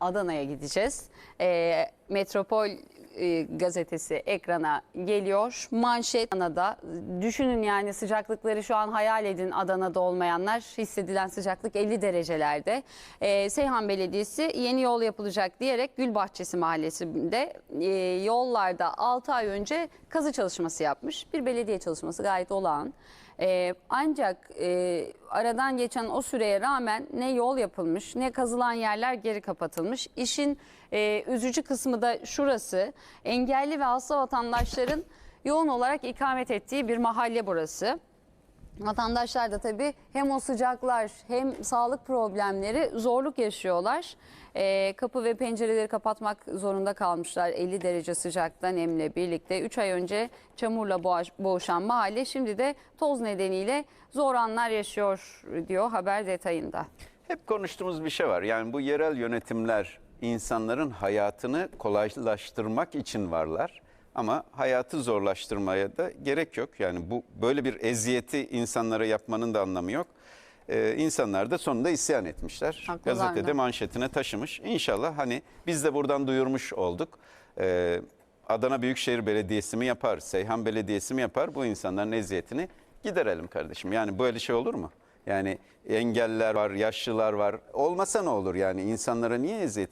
Adana'ya gideceğiz. Ee, Metropol e, gazetesi ekrana geliyor. Manşet Adana'da. Düşünün yani sıcaklıkları şu an hayal edin Adana'da olmayanlar. Hissedilen sıcaklık 50 derecelerde. Ee, Seyhan Belediyesi yeni yol yapılacak diyerek Gülbahçesi Mahallesi'nde e, yollarda 6 ay önce kazı çalışması yapmış. Bir belediye çalışması gayet olağan. Ee, ancak e, aradan geçen o süreye rağmen ne yol yapılmış ne kazılan yerler geri kapatılmış. İşin e, üzücü kısmı da şurası. Engelli ve hasta vatandaşların yoğun olarak ikamet ettiği bir mahalle burası. Vatandaşlar da tabii hem o sıcaklar hem sağlık problemleri zorluk yaşıyorlar. Ee, kapı ve pencereleri kapatmak zorunda kalmışlar 50 derece sıcakta nemle birlikte. 3 ay önce çamurla boğuşan mahalle şimdi de toz nedeniyle zor anlar yaşıyor diyor haber detayında. Hep konuştuğumuz bir şey var. Yani bu yerel yönetimler insanların hayatını kolaylaştırmak için varlar. Ama hayatı zorlaştırmaya da gerek yok. Yani bu böyle bir eziyeti insanlara yapmanın da anlamı yok. Ee, insanlar da sonunda isyan etmişler. Haklılar Gazetede da. manşetine taşımış. İnşallah hani biz de buradan duyurmuş olduk. Ee, Adana Büyükşehir Belediyesi mi yapar, Seyhan Belediyesi mi yapar bu insanların eziyetini giderelim kardeşim. Yani böyle şey olur mu? Yani engeller var, yaşlılar var. Olmasa ne olur yani insanlara niye eziyet